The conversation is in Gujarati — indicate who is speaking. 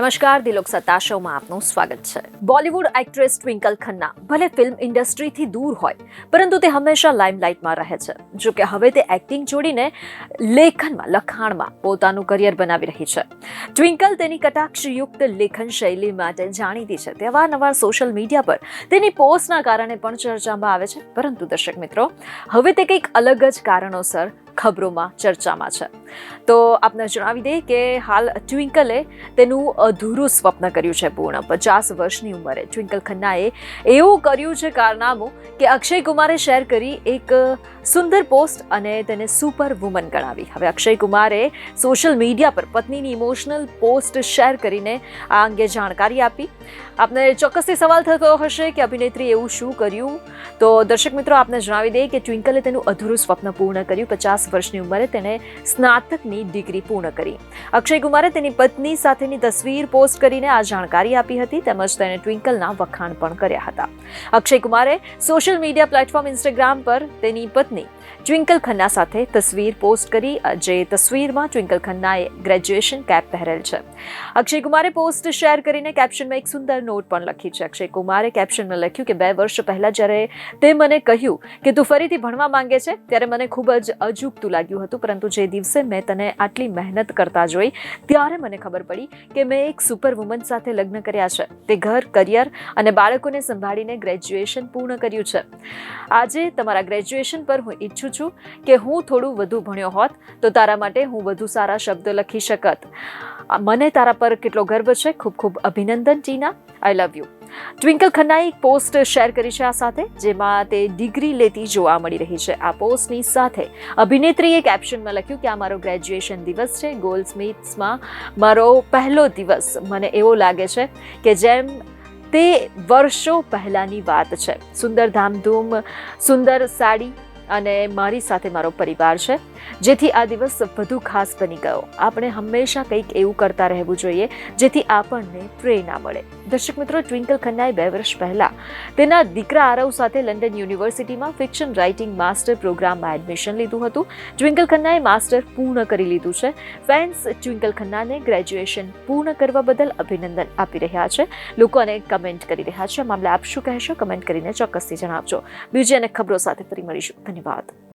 Speaker 1: નમસ્કાર, દિલોક સત્તા શોમાં આપનું સ્વાગત છે. બોલિવૂડ એક્ટ્રેસ ટ્વિંકલ ખન્ના, ભલે ફિલ્મ ઇન્ડસ્ટ્રીથી દૂર હોય, પરંતુ તે હંમેશા લાઇમલાઇટમાં રહે છે. જો કે હવે તે એક્ટિંગ જોડીને લેખનમાં, લખાણમાં પોતાનું કરિયર બનાવી રહી છે. ટ્વિંકલ તેની કટાક્ષયુક્ત લેખન શૈલી માટે જાણીતી છે. તે અવારનવાર સોશિયલ મીડિયા પર તેની પોસ્ટના કારણે પણ ચર્ચામાં આવે છે. પરંતુ દર્શક મિત્રો, હવે તે કંઈક અલગ જ કારણોસર ખબરોમાં ચર્ચામાં છે. તો આપને જણાવી દઈએ કે હાલ ટ્વિંકલે તેનું અધૂરું સ્વપ્ન કર્યું છે પૂર્ણ. પચાસ વર્ષની ઉંમરે ટ્વિંકલ ખન્નાએ એવું કર્યું છે કારનામું કે અક્ષય કુમારે શેર કરી એક સુંદર પોસ્ટ અને તેને સુપર વુમન ગણાવી. હવે અક્ષય કુમારે સોશિયલ મીડિયા પર પત્નીની ઇમોશનલ પોસ્ટ શેર કરીને આ અંગે જાણકારી આપી. આપને ચોક્કસથી સવાલ થતો હશે કે અભિનેત્રી એવું શું કર્યું? તો દર્શક મિત્રો, આપને જણાવી દઈએ કે ટ્વિંકલે તેનું અધૂરું સ્વપ્ન પૂર્ણ કર્યું. પચાસ વર્ષની ઉંમરે તેને સ્નાતકની ડિગ્રી પૂર્ણ કરી. અક્ષય કુમારે તેની પત્ની સાથેની તસવીર પોસ્ટ કરીને આ જાણકારી આપી હતી, તેમજ તેણે ટ્વિંકલના વખાણ પણ કર્યા હતા. અક્ષય કુમારે સોશિયલ મીડિયા પ્લેટફોર્મ ઇન્સ્ટાગ્રામ પર તેની પત્ની ટ્વિંકલ ખન્ના સાથે તસવીર પોસ્ટ કરી જે તસવીરમાં ટ્વિંકલ ખન્નાએ ગ્રેજ્યુએશન કેપ પહેરેલ છે. અક્ષય કુમારે પોસ્ટ શેર કરીને કેપ્શનમાં એક સુંદર નોટ પણ લખી છે. અક્ષય કુમારે કેપ્શનમાં લખ્યું કે, બે વર્ષ પહેલાં જ્યારે તે મને કહ્યું કે, તું ફરીથી ભણવા માંગે છે? ત્યારે મને ખૂબ જ અજુગતું લાગ્યું હતું. પરંતુ જે દિવસે મેં તને આટલી મહેનત કરતા જોઈ, ત્યારે મને ખબર પડી કે, મેં એક સુપર વુમન સાથે લગ્ન કર્યા છે. તે ઘર, કરિયર અને બાળકોને સંભાળીને ગ્રેજ્યુએશન પૂર્ણ કર્યું છે. આજે તમારા ગ્રેજ્યુએશન પર હું ઈચ્છું છું કે હું થોડું વધુ ભણ્યો હોત તો તારા માટે હું વધુ સારા શબ્દ લખી શકત. મને તારા પર કેટલો ગર્વ છે. ખૂબ ખૂબ અભિનંદન, Tina. I love you Twinkle ખન્નાએ એક પોસ્ટ શેર કરી છે આ સાથે, જેમાં તે ડિગ્રી લેતી જોવા મળી રહી છે. આ પોસ્ટની સાથે અભિનેત્રીએ કેપ્શનમાં લખ્યું કે, આ મારો ગ્રેજ્યુએશન દિવસ છે. ગોલ્ડસ્મિથ્સમાં મારો પહેલો દિવસ. મને એવો લાગે છે કે જેમ તે વર્ષો પહેલાંની વાત છે. સુંદર ધામધૂમ, સુંદર સાડી અને મારી સાથે મારો પરિવાર છે, જેથી આ દિવસ વધુ ખાસ બની ગયો. આપણે હંમેશા કંઈક એવું કરતા રહેવું જોઈએ, જેથી આપણને પ્રેરણા મળે. દર્શક મિત્રો, ટ્વિંકલ ખન્નાએ બે વર્ષ પહેલાં તેના દીકરા આરવ સાથે લંડન યુનિવર્સિટીમાં ફિક્શન રાઇટિંગ માસ્ટર પ્રોગ્રામમાં એડમિશન લીધું હતું. ટ્વિંકલ ખન્નાએ માસ્ટર પૂર્ણ કરી લીધું છે. ફેન્સ ટ્વિંકલ ખન્નાને ગ્રેજ્યુએશન પૂર્ણ કરવા બદલ અભિનંદન આપી રહ્યા છે. લોકો અને કમેન્ટ કરી રહ્યા છે. મામલે આપ શું કહેશો? કમેન્ટ કરીને ચોક્કસથી જણાવજો. બીજી અને ખબરો સાથે ફરી મળીશું. ધન્યવાદ